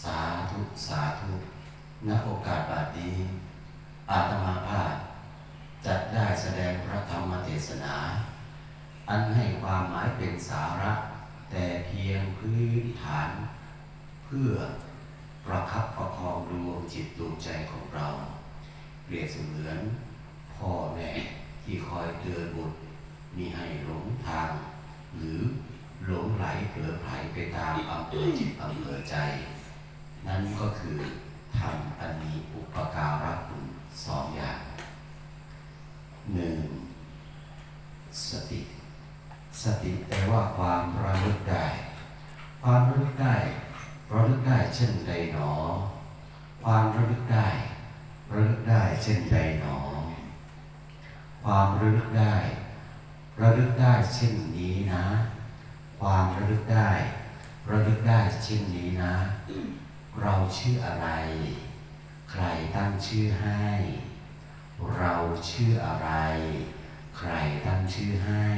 สาธุ สาธุ ณ โอกาสบัดนี้ อาตมาภาพจัดได้แสดงพระธรรมเทศนา อันให้ความหมายเป็นสาระ แต่เพียงพื้นฐาน เพื่อประคับประคองดวงจิตดวงใจของเรา เปรียบเสมือนพ่อแม่ที่คอยเตือนบุตรมีให้หลงทาง หรือหลงไหลเผลอไผลไปตามอำเภอจิตอำเภอใจ นั่นก็คือทำอันมีอุปการะคุณสองอย่างหนึ่งสติ สติแปลว่าความระลึกได้ ความระลึกได้ระลึกได้เช่นใดหนอ ความระลึกได้ระลึกได้เช่นใดหนอ ความระลึกได้ระลึกได้เช่นนี้นะ ความระลึกได้ระลึกได้เช่นนี้นะ เราชื่ออะไร ใครตั้งชื่อให้ เราชื่ออะไร ใครตั้งชื่อให้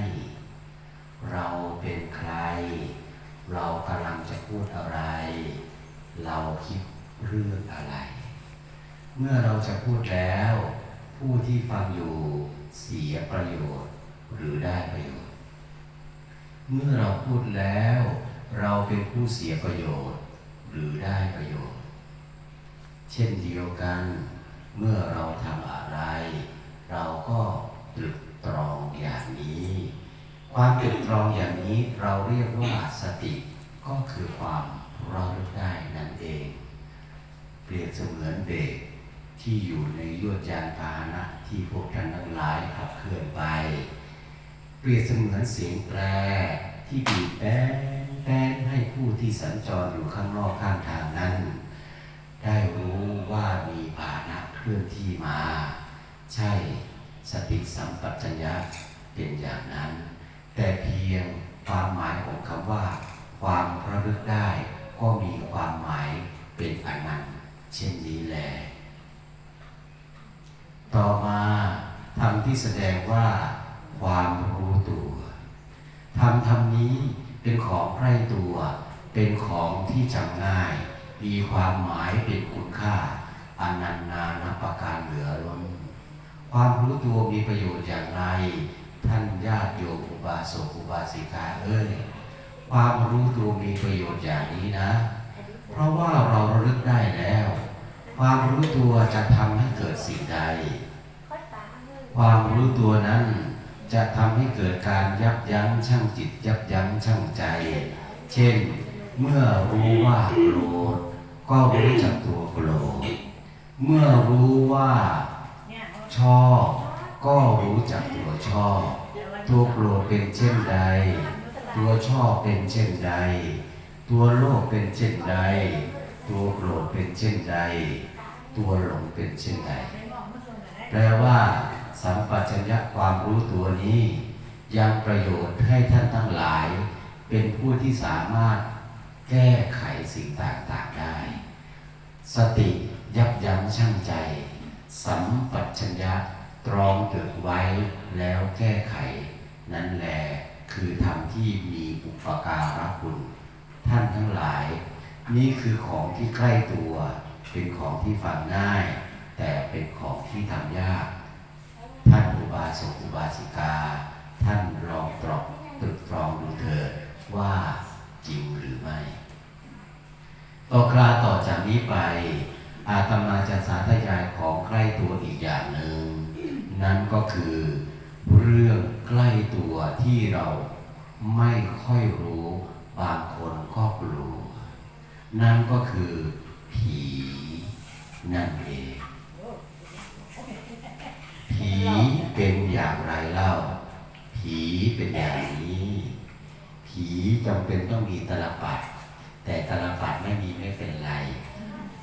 เราเป็นใคร เรากำลังจะพูดอะไร เราคิดเรื่องอะไร เมื่อเราจะพูดแล้ว ผู้ที่ฟังอยู่เสียประโยชน์หรือได้ประโยชน์ เมื่อเราพูดแล้ว เราเป็นผู้เสียประโยชน์ หรือได้ประโยชน์ เช่นเดียวกัน เมื่อเราทำอะไร เราก็ตรึกตรองอย่างนี้ ความตรึกตรองอย่างนี้เราเรียกว่าสติ ก็คือความระลึกได้นั่นเอง เปรียบเสมือนเด็กที่อยู่ในยวดยานพาหนะที่พวกท่านทั้งหลายขับเคลื่อนไป เปรียบเสมือนเสียงแตรที่บีบแป้น แป้นให้ผู้ที่สัญจรอยู่ข้างนอกข้างทางนั้น ได้รู้ว่ามีพาหนะเคลื่อนที่มา ใช่สติสัมปชัญญะเป็นอย่างนั้น แต่เพียงความหมายของคำว่า ความระลึกได้ก็มีความหมายเป็นอนันต์เช่นนี้แหละต่อมาธรรมที่แสดงว่า ความรู้ตัวธรรมธรรมนี้ เป็นของใกล้ตัว เป็นของที่จำง่าย มีความหมายเป็นคุณค่าอนันนานับประการเหลือล้น ความรู้ตัวมีประโยชน์อย่างไร ท่านญาติโยมอุบาสกอุบาสิกาเอ้ยความรู้ตัวมีประโยชน์อย่างนี้นะ เพราะว่าเราระลึกได้แล้ว ความรู้ตัวจะทำให้เกิดสิ่งใด ความรู้ตัวนั้น จะทำให้เกิดการยับยั้งชั่งจิต ยับยั้งชั่งใจ เช่น เมื่อรู้ว่าโกรธก็รู้จักตัวโกรธเมื่อรู้ว่าชอบก็รู้จักตัวชอบ ตัวโกรธเป็นเช่นใด ตัวชอบเป็นเช่นใด ตัวโลภเป็นเช่นใด ตัวโกรธเป็นเช่นใด ตัวหลงเป็นเช่นใด แปลว่า สัมปชัญญะความรู้ตัวนี้ ยังประโยชน์ให้ท่านทั้งหลาย เป็นผู้ที่สามารถแก้ไขสิ่งต่างๆได้ สติยับยั้งชั่งใจ สัมปชัญญะตรองตรึกไว้แล้วแก้ไข นั่นแหละคือธรรมที่มีอุปการะคุณ ท่านทั้งหลาย นี่คือของที่ใกล้ตัว เป็นของที่ฟังง่าย แต่เป็นของที่ทำยาก ท่านอุบาสกอุบาสิกา ท่านลองตรอกตรึกตรองดูเถิดว่าจริงหรือไม่ ต่อกลาต่อจากนี้ไป อาตมาจะสาธยายของใกล้ตัวอีกอย่างหนึ่ง นั่นก็คือเรื่องใกล้ตัวที่เราไม่ค่อยรู้บางคนก็กลัวนั่นก็คือผีนั่นเอง เป็นอย่างไรเล่า ผีเป็นอย่างนี้ ผีจำเป็นต้องมีตลปัด แต่ตลปัดไม่มีไม่เป็นไร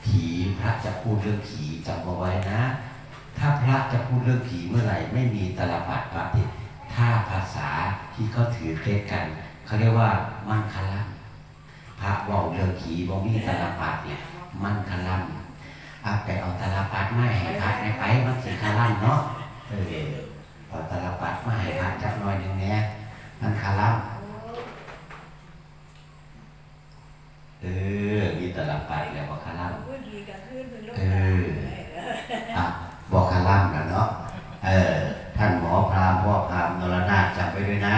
ผีพระจะพูดเรื่องผีจำเอาไว้นะ ถ้าพระจะพูดเรื่องผีเมื่อไหร่ไม่มีตลปัดปฏิถ้าภาษาที่เขาถือเคล็ดกันเขาเรียกว่ามังคลังพระบอกเรื่องผีบอกมีตลปัดเนี่ยมันคลัมเอาไปเอาตลปัดมาให้พระในไปมันสิคลัมเนาะ เออเอาตาลปัดมาให้พระจักหน่อยหนึงเนี่ยมันคลัมเออ มีตาลปัดแล้วบอกคลัมพูดดีกับขึ้นเป็นลูกเอออะบอกคาร่ำแล้วเนาะ เออ ท่านหมอพราหมณ์พ่อพราหมณ์นรนาถจำไปด้วยนะ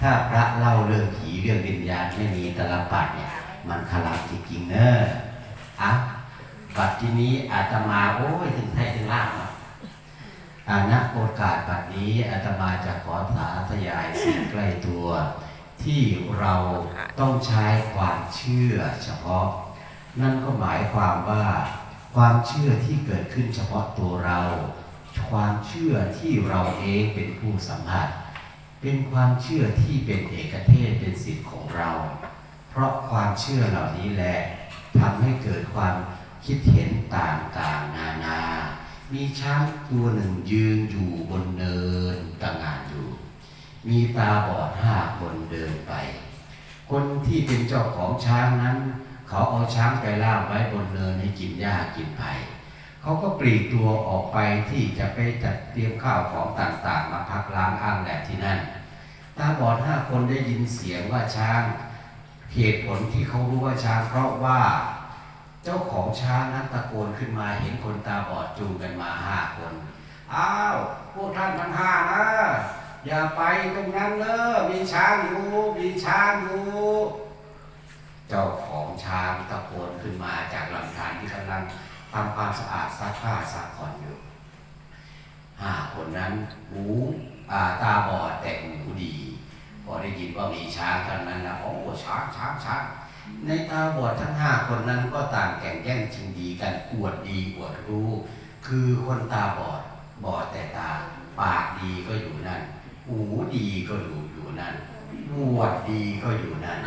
ถ้าพระเล่าเรื่องผีเรื่องวิญญาณไม่มีตลปัดเนี่ย มันคาร่ำจริงๆเนอะอะบัดทีนี้อาตมาโอ้ยถึงไทยถึงล่างอะ อาณโอกาสบัดนี้อาตมาจะขอสาธยายสิ่งใกล้ตัว ที่เราต้องใช้ความเชื่อเฉพาะ นั่นก็หมายความว่าความเชื่อที่เกิดขึ้นเฉพาะตัวเรา ความเชื่อที่เราเองเป็นผู้สัมผัส เป็นความเชื่อที่เป็นเอกเทศเป็นสิทธิ์ของเรา เพราะความเชื่อเหล่านี้แหละทำให้เกิดความคิดเห็นต่างๆนานา มีช้างตัวหนึ่งยืนอยู่บนเนินต่างานอยู่ มีตาบอดห้าคนเดินไป คนที่เป็นเจ้าของช้างนั้น เขาเอาช้างไปล่ามไว้บนเนินให้กินหญ้ากินไผ่เขาก็ปลีกตัวออกไปที่จะไปจัดเตรียมข้าวของต่างๆ มาพักล้างอ้างแหลที่นั่น ตาบอดห้าคนได้ยินเสียงว่าช้าง เหตุผลที่เขารู้ว่าช้างเพราะว่า เจ้าของช้างนั้นตะโกนขึ้นมาเห็นคนตาบอดจูงกันมาห้าคนอ้าวพวกท่านทั้งห้านะอย่าไปตรงนั้นเนอะมีช้างอยู่มีช้างอยู่เจ้าของช้างตะโกนขึ้นมาจากลำธารที่กำลังทำความสะอาดซักผ้าซักผ่อนอยู่ห้าคนนั้นหูาตาบอดแต่หูดีพอได้ยินว่ามีช้างกันนั้นนะโอ้ช้างช้างช้าง ในตาบอดทั้งห้าคนนั้นก็ต่างแข่งแย่งชิงดีกันอวดดีอวดรู้ คือคนตาบอดบอดแต่ตา ปากดีก็อยู่นั่น หูดีก็อยู่อยู่นั่นหวดดีก็อยู่นั่น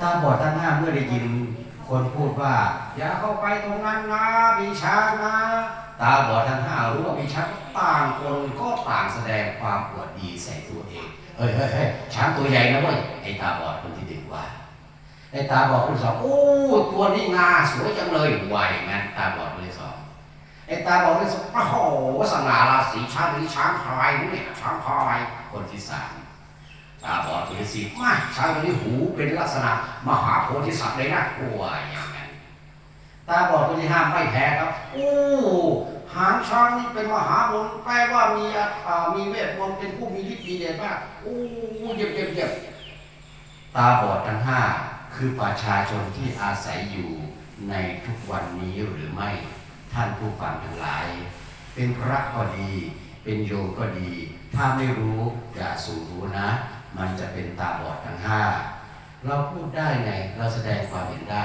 ตาบอดทั้งห้าเมื่อได้ยินคนพูดว่า อย่าเข้าไปตรงนั้นนะมีช้างนะ ตาบอดทั้งห้ารู้ว่ามีช้างต่างคนก็ต่างแสดงความอวดดีใส่ตัวเองเฮ้ยเฮ้ยเฮ้ยช้างตัวใหญ่นะเว้ยไอ้ตาบอดคนที่ ไอ้ตาบอดคนที่สองโอ้ตัวนี้งาสวยจังเลยว่าอย่างนั้นตาบอดคนที่สองไอ้ตาบอดคนที่สองโอ้โหสง่าราศีช้างนี้ช้างพลายเนี่ยช้างพลายคนที่สามตาบอดตัวที่สี่มาช้างตัวนี้หูเป็นลักษณะมหาโพธิสัตว์เลยนะกลัวอย่างนั้นตาบอดตัวที่ห้าไม่แพ้ครับโอ้หางช้างนี่เป็นมหามนต์แปลว่ามีอ่ามีเวทมนต์เป็นผู้มีฤทธิ์มีเดชมากโอ้เยี่ยมเยี่ยมเยี่ยมตาบอดทั้งห้า คือประชาชนที่อาศัยอยู่ในทุกวันนี้หรือไม่ท่านผู้ฟังทั้งหลาย เป็นพระก็ดี เป็นโยมก็ดี ถ้าไม่รู้อย่าสูรู้นะ มันจะเป็นตาบอดทั้งห้าเราพูดได้ไงเราแสดงความเห็นได้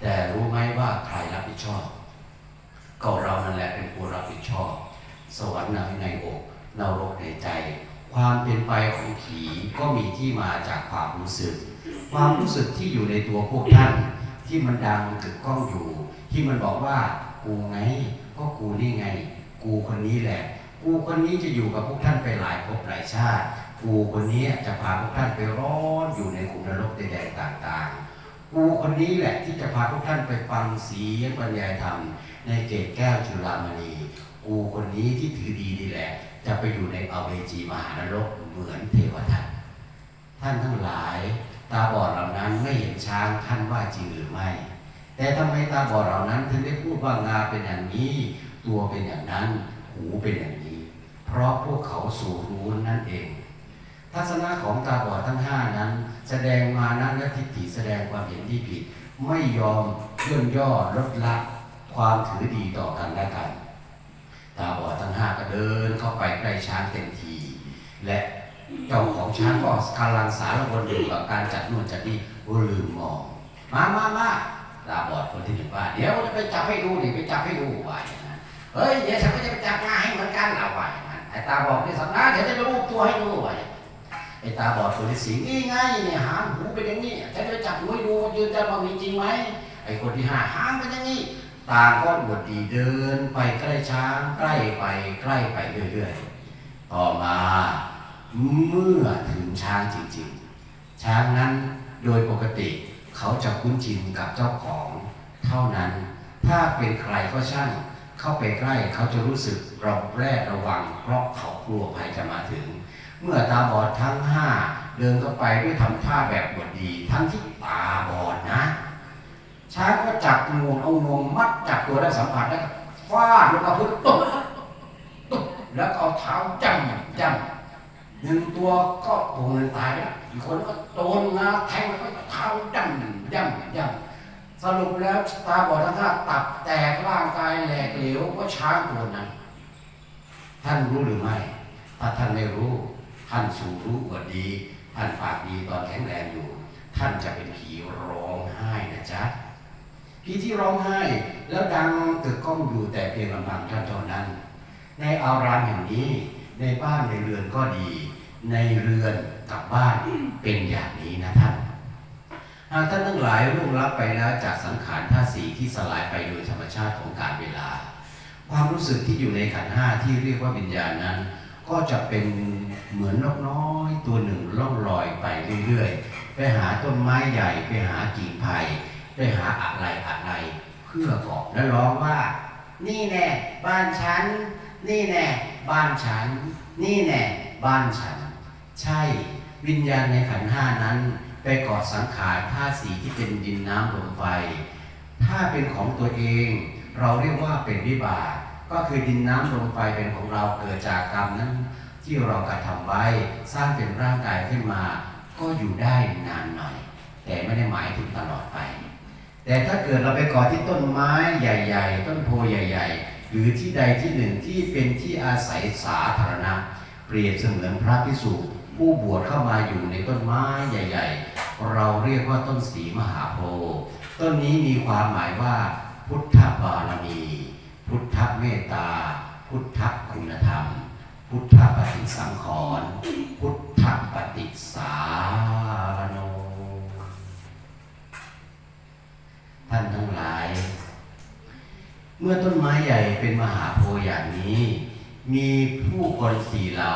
แต่รู้ไหมว่าใครรับผิดชอบ ก็เรานั่นแหละเป็นผู้รับผิดชอบ สวรรค์ในอกนรกในใจ ความเป็นไปของผีก็มีที่มาจากความรู้สึก ความรู้สึกที่อยู่ในตัวพวกท่าน ที่มันดังกึกก้องอยู่ ที่มันบอกว่ากูไงก็กูนี่ไง กูคนนี้แหละ กูคนนี้จะอยู่กับพวกท่านไปหลายภพหลายชาติ กูคนนี้จะพาพวกท่านไปร้อนอยู่ในขุมนรกแดงๆต่างๆ กูคนนี้แหละที่จะพาพวกท่านไปฟังเสียงบรรยายธรรมในเกศแก้วจุฬามณี กูคนนี้ที่ถือดีนี่แหละ จะไปอยู่ในอเวจีมหานรกเหมือนเทวทัตท่านทั้งหลายตาบอดเหล่านั้นไม่เห็นช้างท่านว่าจริงหรือไม่ แต่ทำไมตาบอดเหล่านั้นถึงได้พูดว่างาเป็นอย่างนี้ ตัวเป็นอย่างนั้น หูเป็นอย่างนี้ เพราะพวกเขาสูรู้นั่นเอง ทัศนะของตาบอดทั้งห้านั้น แสดงมานะและทิฏฐิแสดงความเห็นที่ผิด ไม่ยอมย่นย่อลดละความถือดีต่อกันและกัน ตาบอดทั้งห้าก็เดินเข้าไปใกล้ช้างเต็มที และเจ้าของช้างก็กำลังสารวนอยู่กับการจัดนู่นจัดนี่ลืมมอง มามามาตาบอดคนที่หนึ่งว่า เดี๋ยวจะไปจับให้ดูดิไปจับให้ดูว่าอย่างนั้นเฮ้ยเดี๋ยวฉันก็จะไปจับงาให้เหมือนกันเอาว่าอย่างนั้ไอ้ตาบอดที่สังนาเดี๋ยวจะไปรูปตัวให้ดูว่าอย่างนั้นไอ้ตาบอดคนที่สี่นี่ไงเนี่ยหางหูเป็นอย่างนี้ฉันจะไปจับหูให้ดูยืนยันว่ามีจริงไหมไอ้คนที่ห้าหางเป็นอย่างนี้ ต่างก็บวดดีเดินไปใกล้ช้างใกล้ไปใกล้ไปเรื่อยๆ ต่อมาเมื่อถึงช้างจริงๆ ช้างนั้นโดยปกติเขาจะคุ้นชินกับเจ้าของเท่านั้น ถ้าเป็นใครก็ช่างเข้าไปใกล้เขาจะรู้สึกระแวดระวัง เพราะเขากลัวภัยจะมาถึง เมื่อตาบอดทั้งห้าเดินเข้าไปด้วยทำท่าแบบบดดี ทั้งที่ตาบอดนะ ช้างก็จับงวงเอางวงมัดจับตัวได้สัมผัสแล้วฟาดลงกับพื้นตุ๊บตุ๊บแล้วเอาเท้าจ้ำจ้ำหนึ่งตัวก็ตัวหนึงตายแล้วอีกคนก็โดนงาแทงแล้วก็เท้าจ้ำจ้ำจ้ำสรุปแล้วตาบอดทั้งห้าตับแตกร่างกายแหลกเหลวก็ช้างตัวนั้น ท่านรู้หรือไม่ ถ้าท่านไม่รู้ ท่านสูรู้อวดดี ท่านปากดีตอนแข็งแรงอยู่ ท่านจะเป็นผีร้องไห้ ผีที่ร้องไห้ แล้วดังตึกก้องอยู่แต่เพียงลำพังท่านเท่านั้น ในอารามแห่งนี้ ในบ้านในเรือนก็ดี ในเรือนกับบ้านเป็นอย่างนี้นะท่านหากท่านทั้งหลายร่วงรับไปแล้วจากสังขารท่าสีที่สลายไปโดยธรรมชาติของการเวลา ความรู้สึกที่อยู่ในขันห้าที่เรียกว่าวิญญาณนั้น ก็จะเป็นเหมือนนกน้อยตัวหนึ่งล่องลอยไปเรื่อยๆ ไปหาต้นไม้ใหญ่ไปหากิ่งไผ่ ไปหาอะไรอะไรเพื่อกาะและร้องว่า นี่แน่บ้านฉัน นี่แน่บ้านฉัน นี่แน่บ้านฉัน ใช่วิญญาณในขันห้านั้น ไปกาะสังขารธาตุสีที่เป็นดินน้ำลมไฟ ถ้าเป็นของตัวเอง เราเรียกว่าเป็นวิบากก็คือดินน้ำลมไฟเป็นของเราเกิดจากกรรมนั้นที่เรากระทำไว้สร้างเป็นร่างกายขึ้นมา ก็อยู่ได้นานหน่อย แต่ไม่ได้หมายถึงตลอดไป แต่ถ้าเกิดเราไปกาะที่ต้นไม้ใหญ่ ๆ ต้นโพใหญ่ ๆ หรือที่ใดที่หนึ่งที่เป็นที่อาศัยสาธารณะ เปรียบเสมือนพระพิสุผู้บวชเข้ามาอยู่ในต้นไม้ใหญ่ ๆ เราเรียกว่าต้นสีมหาโพธิ์ต้นนี้มีความหมายว่า พุทธบารมี พุทธเมตตา พุทธคุณธรรม พุทธปฏิสังขรณ์พุทธปฏิสา ท่านทั้งหลาย เมื่อต้นไม้ใหญ่เป็นมหาโพธิ์อย่างนี้ มีผู้คนสี่เหล่า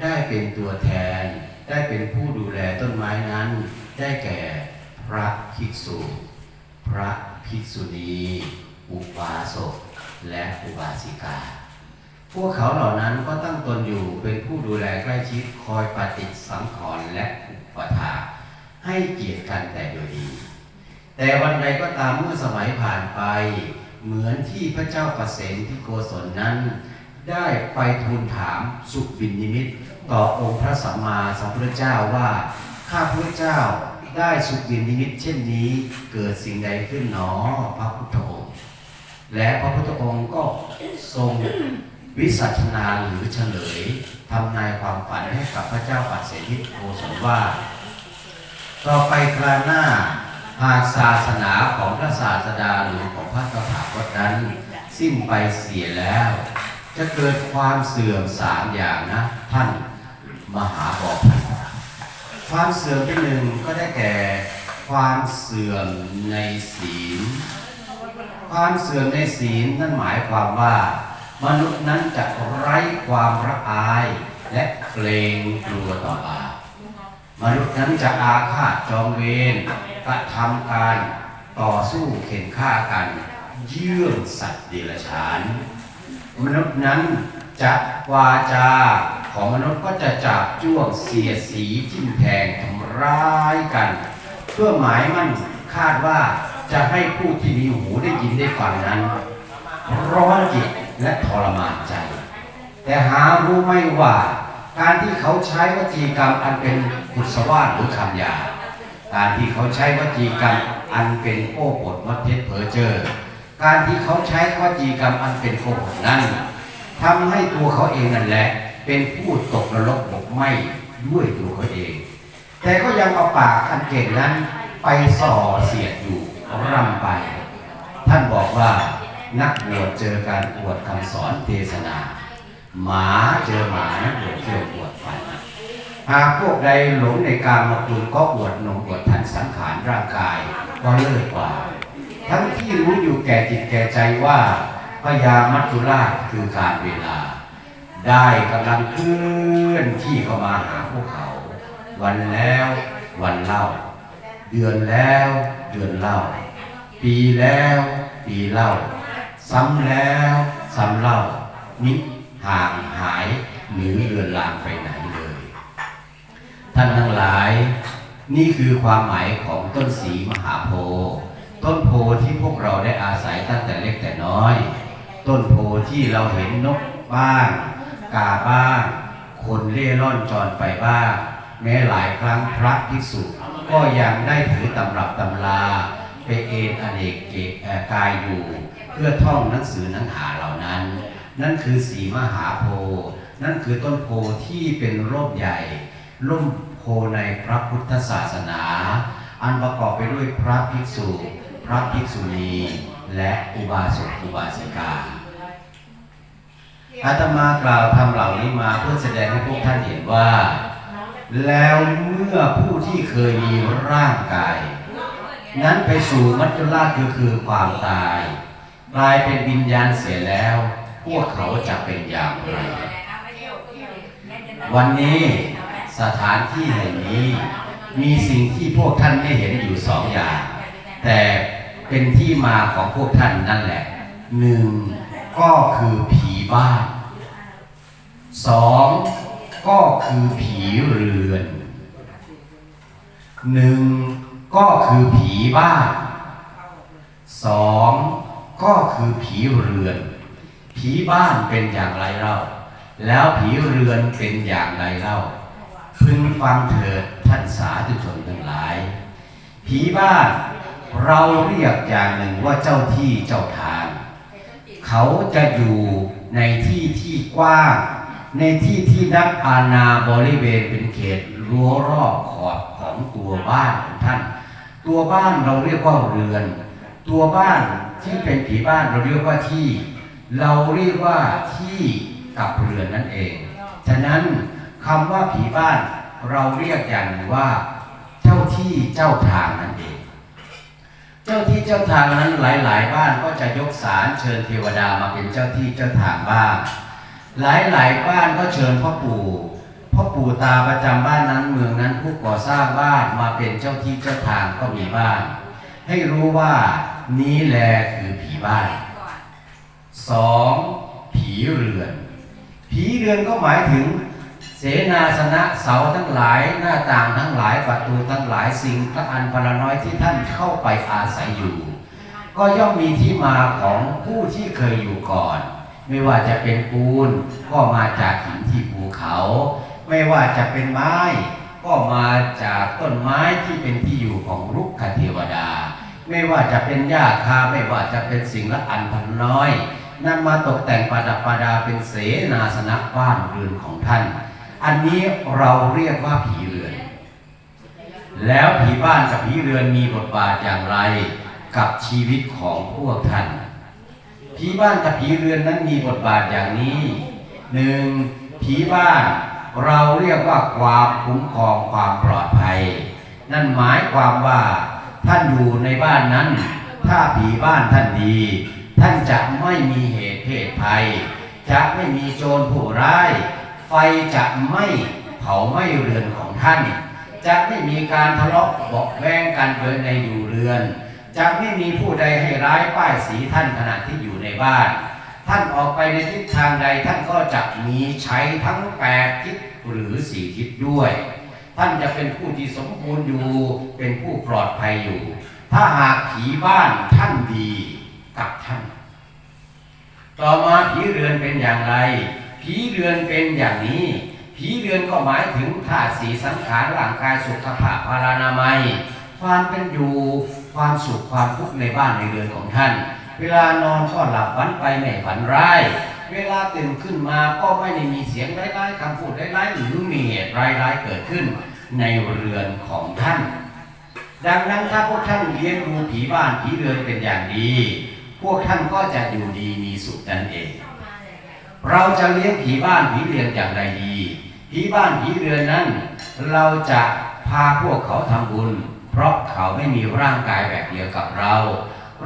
ได้เป็นตัวแทน ได้เป็นผู้ดูแลต้นไม้นั้น ได้แก่พระภิกษุ พระภิกษุณีอุบาสกและอุบาสิกา พวกเขาเหล่านั้นก็ตั้งตนอยู่เป็นผู้ดูแลใกล้ชิดคอยปฏิสังขรณ์และอุปถาให้เกียรติกันแต่โดยดี แต่วันใดก็ตามเมื่อสมัยผ่านไป เหมือนที่พระเจ้าประเสนที่โกศลนั้น ได้ไปทูลถามสุบินนิมิต ต่อองค์พระสัมมาสัมพุทธเจ้าว่าข้าพระเจ้าได้สุบินนิมิต เช่นนี้เกิดสิ่งใดขึ้นหนอพระพุทธองค์ และพระพุทธองค์ก็ทรงวิสัชนาหรือเฉลยทำนายความฝันให้กับพระเจ้าปัสเสนิโกศลว่า ต่อไปคราหน้า หากศาสนาของพระศาสดาหรือของพระตถาคตนั้น สิ้นไปเสียแล้ว จะเกิดความเสื่อมสามอย่างนะ ท่านมหาบอพิตรความเสื่อมที่หนึ่งก็ได้แก่ความเสื่อมในศีล ความเสื่อมในศีลนั่นหมายความว่า มนุษย์นั้นจะไร้ความระอายและเกรงกลัวต่อบาปมนุษย์นั้นจะอาฆาตจองเวร กระทำการต่อสู้เข็นฆ่ากัน เยื่องสัตว์เดรัจฉาน มนุษย์นั้นจะวาจาของมนุษย์ก็จะจับจ้วงเสียสีทิ่มแทงทำร้ายกัน เพื่อหมายมั่นคาดว่าจะให้ผู้ที่มีหูได้ยินได้ฟังนั้น ร้อนจิตและทรมานใจ แต่หารู้ไม่ว่า การที่เขาใช้วจีกรรมอันเป็นกุศวาสหรือคำหยาบ การที่เขาใช้วจีกรรมอันเป็นโอ้บทวัดเท็จเผอเจอ การที่เขาใช้วจีกรรมอันเป็นโกหกนั้นทำให้ตัวเขาเองนั่นแหละ เป็นผู้ตกนรกบกไหมด้วยตัวเขาเอง แต่ก็ยังเอาปากอันเก่งนั้นไปส่อเสียดอยู่ร่ำไป ท่านบอกว่านักบวชเจอการอวดคำสอนเทศนา หมาเจอหมานักบวชเที่ยวดฟัน หากพวกใดหลงในการมาคุณก็อวดนมอวดทันสังขารร่างกายก็เลิศกว่า ทั้งที่รู้อยู่แก่จิตแก่ใจว่าพญามัจจุราชคือการเวลา ได้กำลังเคลื่อนที่เข้ามาหาพวกเขา วันแล้ววันเล่า เดือนแล้วเดือนเล่า ปีแล้วปีเล่า ซ้ำแล้วซ้ำเล่ามิห่างหายหรือเลือนลางไปไหน ท่านทั้งหลาย นี่คือความหมายของต้นสีมหาโพธิ์ต้นโพธิ์ที่พวกเราได้อาศัยตั้งแต่เล็กแต่น้อย ต้นโพธิ์ที่เราเห็นนกบ้าง กาบ้าง คนเล่ร่อนจรไปบ้าง แม้หลายครั้งพระภิกษุก็ยังได้ถือตำรับตำราไปเอนอเนกเกกายอยู่ เพื่อท่องหนังสือหนังหาเหล่านั้น นั่นคือสีมหาโพธิ์นั่นคือต้นโพธิ์ที่เป็นร่มใหญ่ ร่มโพในพระพุทธศาสนา อันประกอบไปด้วยพระภิกษุ พระภิกษุณี และอุบาสกอุบาสิกาอาตมากล่าวทำเหล่านี้มาเพื่อแสดงให้พวกท่านเห็นว่า แล้วเมื่อผู้ที่เคยมีร่างกาย นั้นไปสู่มัจจุราชคือคือความตายกลายเป็นวิญญาณเสียแล้ว พวกเขาจะเป็นอย่างไร วันนี้ สถานที่แห่งนี้ มีสิ่งที่พวกท่านไม่เห็นอยู่สองอย่าง แต่เป็นที่มาของพวกท่านนั่นแหละหนึ่งก็คือผีบ้านสองก็คือผีเรือนหนึ่งก็คือผีบ้านสองก็คือผีเรือน ผีบ้านเป็นอย่างไรเล่า แล้วผีเรือนเป็นอย่างไรเล่า พึงฟังเถิดท่านสาธุชนทั้งหลาย ผีบ้านเราเรียกอย่างหนึ่งว่าเจ้าที่เจ้าทาง เขาจะอยู่ในที่ที่กว้างในที่ที่นับอาณาบริเวณเป็นเขตรั้วรอบขอบของตัวบ้านของท่าน ตัวบ้านเราเรียกว่าเรือน ตัวบ้านที่เป็นผีบ้านเราเรียกว่าที่ เราเรียกว่าที่กับเรือนนั่นเอง ฉะนั้น คำว่าผีบ้านเราเรียกอย่างว่าเจ้าที่เจ้าทางนั่นเอง เจ้าที่เจ้าทางนั้นหลาย ๆ บ้านก็จะยกสารเชิญเทวดามาเป็นเจ้าที่เจ้าทางบ้าง หลายๆบ้านก็เชิญพ่อปู่พ่อปู่ตาประจำบ้านนั้นเมืองนั้นผู้ก่อสร้างบ้านมาเป็นเจ้าที่เจ้าทางก็มีบ้างให้รู้ว่านี้แลคือผีบ้านสองผีเรือน ผีเรือนก็หมายถึง เสนาสนะเสาทั้งหลายหน้าต่างทั้งหลายประตูทั้งหลายสิ่งพระอันพลน้อยที่ท่านเข้าไปอาศัยอยู่ ก็ย่อมมีที่มาของผู้ที่เคยอยู่ก่อน ไม่ว่าจะเป็นปูนก็มาจากหินที่ภูเขา ไม่ว่าจะเป็นไม้ ก็มาจากต้นไม้ที่เป็นที่อยู่ของรุกขเทวดา ไม่ว่าจะเป็นหญ้าคาไม่ว่าจะเป็นสิ่งละอันพันน้อยนำมาตกแต่งประดับประดาเป็นเสนาสนะบ้านเรือนของท่าน อันนี้เราเรียกว่าผีเรือน แล้วผีบ้านกับผีเรือนมีบทบาทอย่างไรกับชีวิตของพวกท่านผีบ้านกับผีเรือนนั้นมีบทบาทอย่างนี้หนึ่งผีบ้านเราเรียกว่าความคุ้มครองความปลอดภัย นั่นหมายความว่าท่านอยู่ในบ้านนั้น ถ้าผีบ้านท่านดี ท่านจะไม่มีเหตุเพศภัย จะไม่มีโจรผู้ร้าย ไฟจะไม่เผาไหม้เรือนของท่าน จะไม่มีการทะเลาะเบาะแวงกันเกินในอยู่เรือน จะไม่มีผู้ใดให้ร้ายป้ายสีท่านขณะที่อยู่ในบ้าน ท่านออกไปในทิศทางใดท่านก็จะมีใช้ทั้งแปดทิศหรือสี่ทิศด้วย ท่านจะเป็นผู้ที่สมบูรณ์อยู่ เป็นผู้ปลอดภัยอยู่ ถ้าหากผีบ้านท่านดีกับท่าน ต่อมาผีเรือนเป็นอย่างไร ผีเรือนเป็นอย่างนี้ ผีเรือนก็หมายถึงธาตุสีสังขารร่างกายสุขภาพพารานามัย ความเป็นอยู่ความสุขความทุกข์ในบ้านในเรือนของท่าน เวลานอนก็หลับฝันไปไม่ฝันร้ายเวลาตื่นขึ้นมาก็ไม่ได้มีเสียงร้ายๆคำพูดร้ายๆหรือมีเหตุร้ายๆเกิดขึ้นในเรือนของท่าน ดังนั้นถ้าพวกท่านเลี้ยงดูผีบ้านผีเรือนเป็นอย่างดี พวกท่านก็จะอยู่ดีมีสุขนั่นเอง เราจะเลี้ยงผีบ้านผีเรือนอย่างไรดี ผีบ้านผีเรือนนั้น เราจะพาพวกเขาทำบุญ เพราะเขาไม่มีร่างกายแบบเดียวกับเรา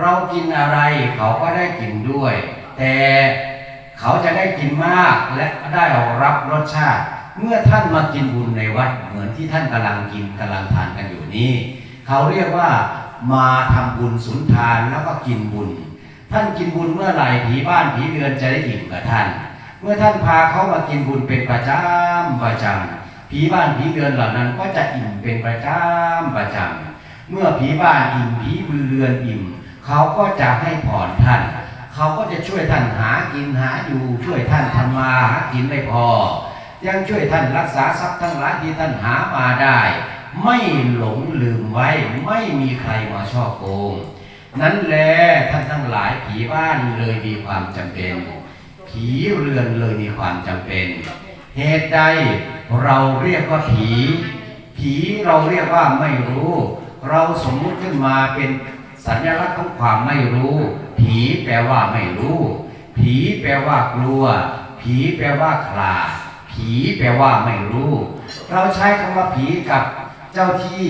เรากินอะไรเขาก็ได้กินด้วย แต่เขาจะได้กินมากและได้รับรสชาติ เมื่อท่านมากินบุญในวัดเหมือนที่ท่านกำลังกินกำลังทานกันอยู่นี้เขาเรียกว่ามาทำบุญสุนทานแล้วก็กินบุญท่านกินบุญเมื่อไหร่ผีบ้านผีเรือนจะได้อิ่มกับท่าน เมื่อท่านพาเขามากินบุญเป็นประจำประจำผีบ้านผีเรือนเหล่านั้นก็จะอิ่มเป็นประจำประจำเมื่อผีบ้านอิ่มผีเรือนอิ่ม เขาก็จะให้ผ่อนท่าน เขาก็จะช่วยท่านหากินหาอยู่ช่วยท่านทำมาหากินไม่พอ ยังช่วยท่านรักษาทรัพย์ทั้งหลายที่ท่านหามาได้ ไม่หลงลืมไว้ไม่มีใครมาช่อโกง นั้นแลท่านทั้งหลายผีบ้านเลยมีความจำเป็น ผีเรือนเลยมีความจำเป็น เหตุใดเราเรียกว่าผี ผีเราเรียกว่าไม่รู้ เราสมมุติขึ้นมาเป็นสัญลักษณ์ของความไม่รู้ ผีแปลว่าไม่รู้ ผีแปลว่ากลัว ผีแปลว่าขลาดผีแปลว่าไม่รู้ เราใช้คำว่าผีกับเจ้าที่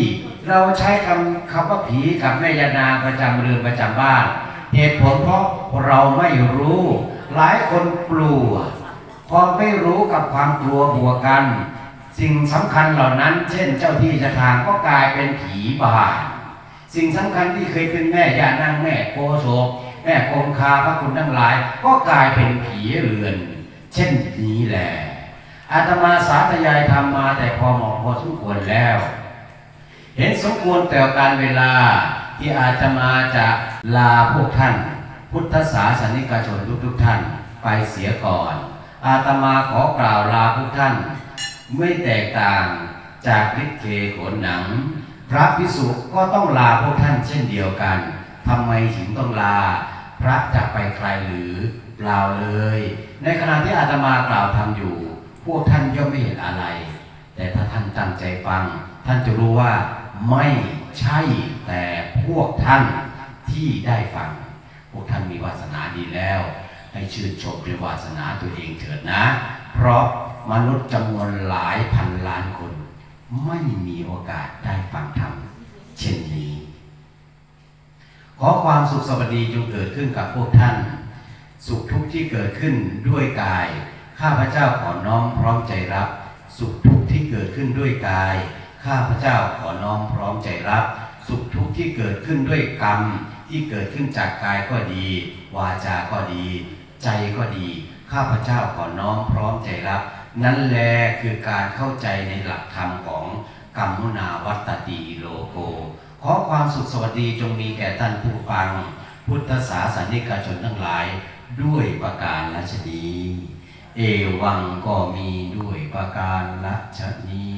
เราใช้คำคำว่าผีกับแม่ยานางประจำเรือนประจำบ้าน เหตุผลเพราะเราไม่รู้ หลายคนกลัวความไม่รู้กับความกลัวบวกกัน สิ่งสำคัญเหล่านั้น เช่น เจ้าที่เจะทางก็กลายเป็นผีบานสิ่งสำคัญที่เคยเป็นแม่ย่านางแม่โกโศกแม่คงคาพระคุณทั้งหลาย ก็กลายเป็นผีเรือน เช่นนี้แหละอาตมาสาธยายทำมาแต่พอเหมาะพอสมควรแล้ว เห็นสมควรแต่การเวลาที่อาตมาจะลาพวกท่าน พุทธศาสนิกชนทุกๆท่านไปเสียก่อน อาตมาขอกล่าวลาพวกท่าน ไม่แตกต่างจากลิเกโขนหนัง พระพิสุก็ต้องลาพวกท่านเช่นเดียวกันทำไมถึงต้องลา พระจะไปไกลหรือเปล่าเลย ในขณะที่อาตมากล่าวทำอยู่ พวกท่านย่อมไม่เห็นอะไร แต่ถ้าท่านตั้งใจฟัง ท่านจะรู้ว่าไม่ใช่แต่พวกท่านที่ได้ฟัง พวกท่านมีวาสนาดีแล้ว ให้ชื่นชมในวาสนาตัวเองเถิดนะ เพราะมนุษย์จำนวนหลายพันล้านคน ไม่มีโอกาสได้ฟังธรรมเช่นนี้ ขอความสุขสวัสดีจงเกิดขึ้นกับพวกท่าน สุขทุกข์ที่เกิดขึ้นด้วยกาย ข้าพเจ้าขอน้อมพร้อมใจรับ สุขทุกข์ที่เกิดขึ้นด้วยกาย ข้าพเจ้าขอน้อมพร้อมใจรับ สุขทุกข์ที่เกิดขึ้นด้วยกรรม ที่เกิดขึ้นจากกายก็ดี วาจาก็ดี ใจก็ดี ข้าพเจ้าขอน้อมพร้อมใจรับ นั่นแลคือการเข้าใจในหลักธรรมของกัมมุนาวัตติโลโก ขอความสุขสวัสดีจงมีแก่ท่านผู้ฟัง พุทธศาสนิกชนทั้งหลาย ด้วยประการละชนี เอวังก็มีด้วยประการละชนี